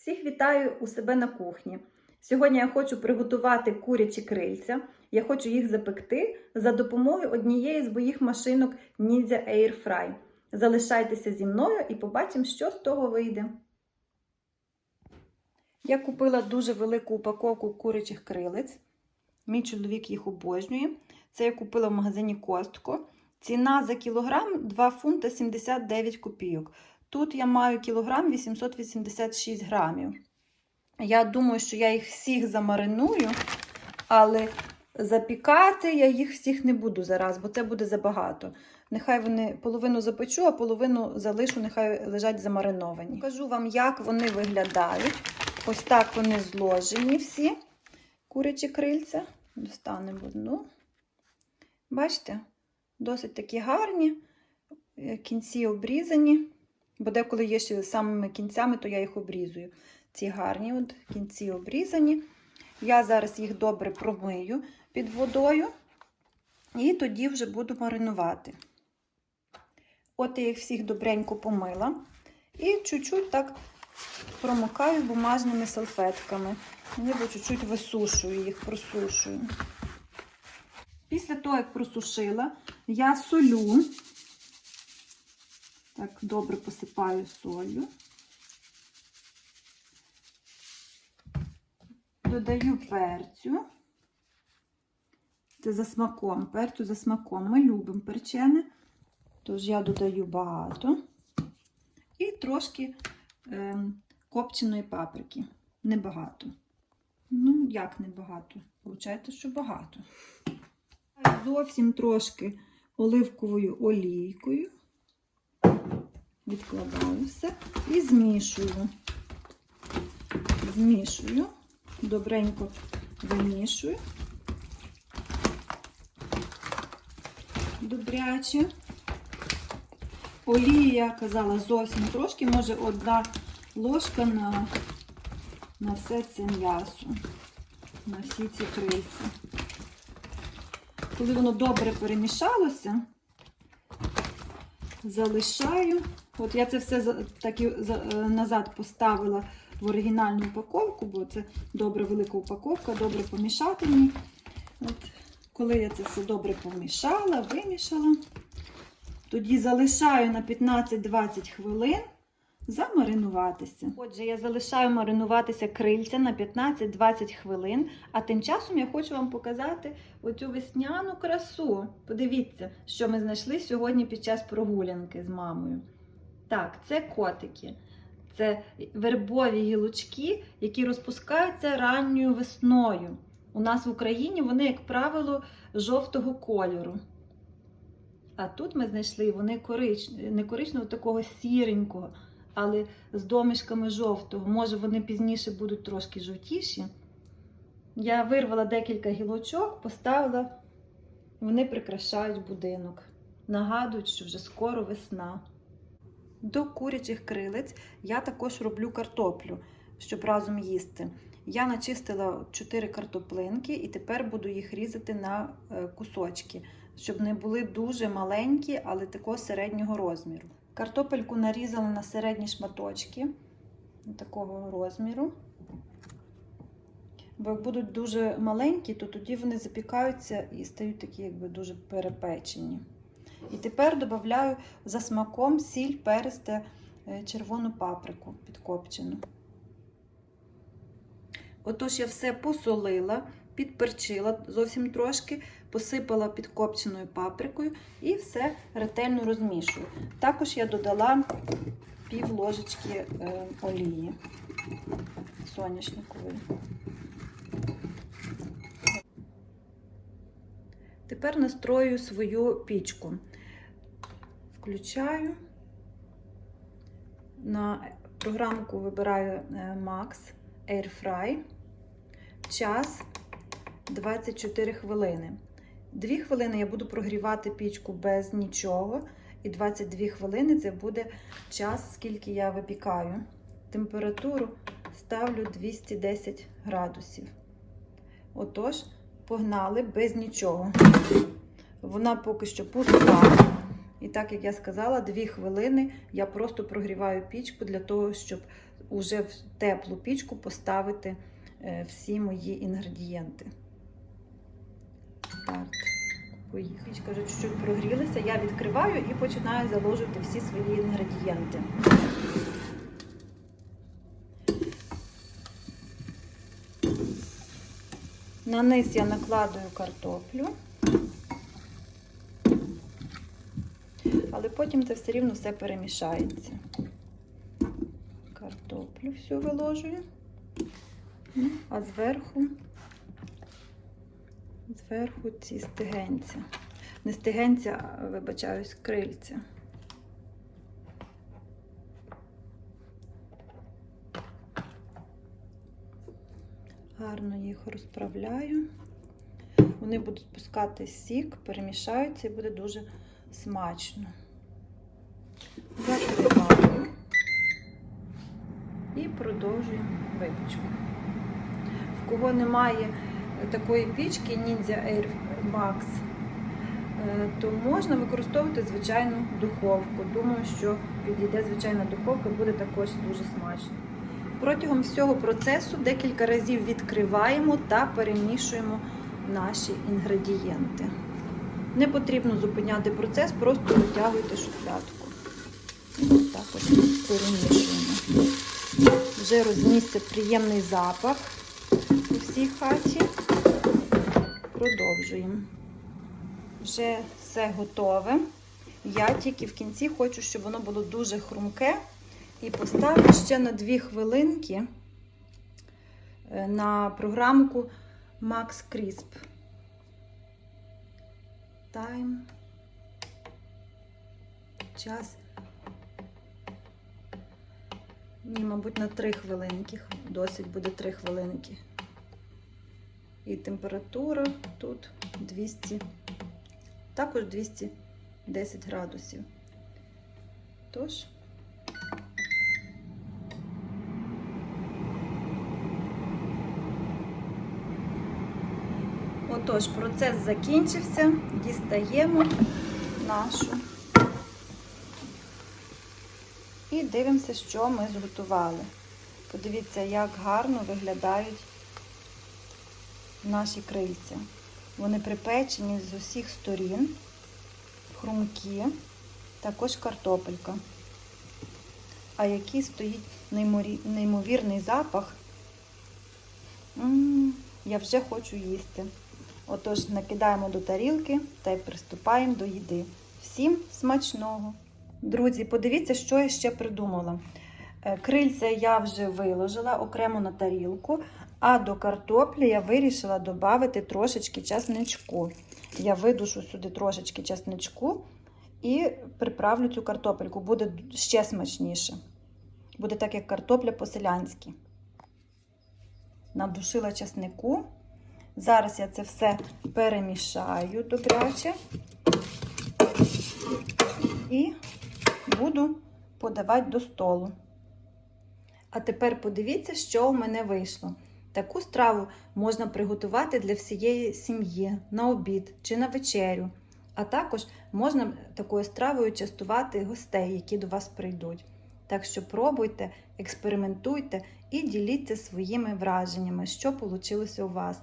Всіх вітаю у себе на кухні. Сьогодні я хочу приготувати курячі крильця. Я хочу їх запекти за допомогою однієї з моїх машинок Ninja Air Fry. Залишайтеся зі мною і побачимо, що з того вийде. Я купила дуже велику упаковку курячих крилець. Мій чоловік їх обожнює. Це я купила в магазині Костко. Ціна за кілограм 2 фунта 79 копійок. Тут я маю кілограм 886 грамів. Я думаю, що я їх всіх замариную, але запікати я їх всіх не буду зараз, бо це буде забагато. Нехай вони половину запечу, а половину залишу, нехай лежать замариновані. Покажу вам, як вони виглядають. Ось так вони зложені всі курячі крильця. Достанемо одну. Бачите? Досить такі гарні, кінці обрізані. Бо деколи є ще самими кінцями, то я їх обрізую. Ці гарні от кінці обрізані. Я зараз їх добре промию під водою. І тоді вже буду маринувати. От я їх всіх добренько помила. І чуть-чуть так промокаю бумажними салфетками. Ніби чуть-чуть висушую їх, просушую. Після того, як просушила, я солю. Так, добре посипаю солью. Додаю перцю. Це за смаком. Перцю за смаком. Ми любимо перчене, тож я додаю багато. І трошки е, копченої паприки. Небагато. Ну, як небагато? Получається, що багато. Зовсім трошки оливковою олійкою відкладаю все і змішую. Змішую, добренько вимішую. Добряче. Олії, я казала, зовсім трошки, може одна ложка на, на все це м'ясо, на всі ці крильці. Коли воно добре перемішалося, залишаю. От я це все так і назад поставила в оригінальну упаковку, бо це добре велика упаковка, добре помішати мені. От, Коли я це все добре помішала, вимішала, тоді залишаю на 15-20 хвилин замаринуватися. Отже, я залишаю маринуватися крильця на 15-20 хвилин, а тим часом я хочу вам показати оцю весняну красу. Подивіться, що ми знайшли сьогодні під час прогулянки з мамою. Так, це котики. Це вербові гілочки, які розпускаються ранньою весною. У нас в Україні вони, як правило, жовтого кольору. А тут ми знайшли вони корич... не коричневого, такого сіренького, але з домішками жовтого. Може, вони пізніше будуть трошки жовтіші. Я вирвала декілька гілочок, поставила, вони прикрашають будинок. Нагадують, що вже скоро весна. До курячих крилець я також роблю картоплю, щоб разом їсти. Я начистила 4 картоплинки і тепер буду їх різати на кусочки, щоб не були дуже маленькі, але такого середнього розміру. Картопельку нарізала на середні шматочки такого розміру. Бо як будуть дуже маленькі, то тоді вони запікаються і стають такі, якби дуже перепечені. І тепер додаю за смаком сіль, перець та червону паприку підкопчену. Отож, я все посолила, підперчила зовсім трошки, посипала підкопченою паприкою і все ретельно розмішую. Також я додала пів ложечки олії соняшникової. Тепер настрою свою пічку. Включаю. На програмку вибираю Max Air Fry. Час 24 хвилини. 2 хвилини я буду прогрівати пічку без нічого. І 22 хвилини це буде час, скільки я випікаю. Температуру ставлю 210 градусів. Отож, погнали без нічого. Вона поки що пуста. І так, як я сказала, 2 хвилини я просто прогріваю пічку для того, щоб уже в теплу пічку поставити е, всі мої інгредієнти. Старт. Поїхали. Пічка вже чуть-чуть прогрілася, я відкриваю і починаю заложити всі свої інгредієнти. На низ я накладую картоплю, але потім це все рівно все перемішається. Картоплю всю виложую, Ну, а зверху, зверху ці стегенця. Не стегенця, а вибачаюсь, крильця. Гарно їх розправляю. Вони будуть пускати сік, перемішаються і буде дуже смачно. І продовжую випічку. В кого немає такої пічки Ninja Air Max, е, то можна використовувати звичайну духовку. Думаю, що підійде звичайна духовка, буде також дуже смачно. Протягом всього процесу декілька разів відкриваємо та перемішуємо наші інгредієнти. Не потрібно зупиняти процес, просто витягуйте шухлядку. Ось так от перемішуємо. Вже рознісся приємний запах у всій хаті. Продовжуємо. Вже все готове. Я тільки в кінці хочу, щоб воно було дуже хрумке. І поставлю ще на 2 хвилинки е, на програмку Max Crisp. Time. Час. Ні, мабуть, на 3 хвилинки. Досить буде 3 хвилинки. І температура тут 200, також 210 градусів. Тож. Отож, процес закінчився, дістаємо нашу і дивимося, що ми зготували. Подивіться, як гарно виглядають наші крильця. Вони припечені з усіх сторін, хрумкі, також картопелька. А який стоїть неймовірний запах. М -м, я вже хочу їсти. Отож, накидаємо до тарілки та й приступаємо до їди. Всім смачного! Друзі, подивіться, що я ще придумала. Е, Крильця я вже виложила окремо на тарілку, а до картоплі я вирішила додати трошечки часничку. Я видушу сюди трошечки часничку і приправлю цю картопельку. Буде ще смачніше. Буде так, як картопля по-селянськи. Надушила часнику. Зараз я це все перемішаю добряче і буду подавати до столу. А тепер подивіться, що у мене вийшло. Таку страву можна приготувати для всієї сім'ї на обід чи на вечерю. А також можна такою стравою частувати гостей, які до вас прийдуть. Так що пробуйте, експериментуйте і діліться своїми враженнями, що вийшло у вас.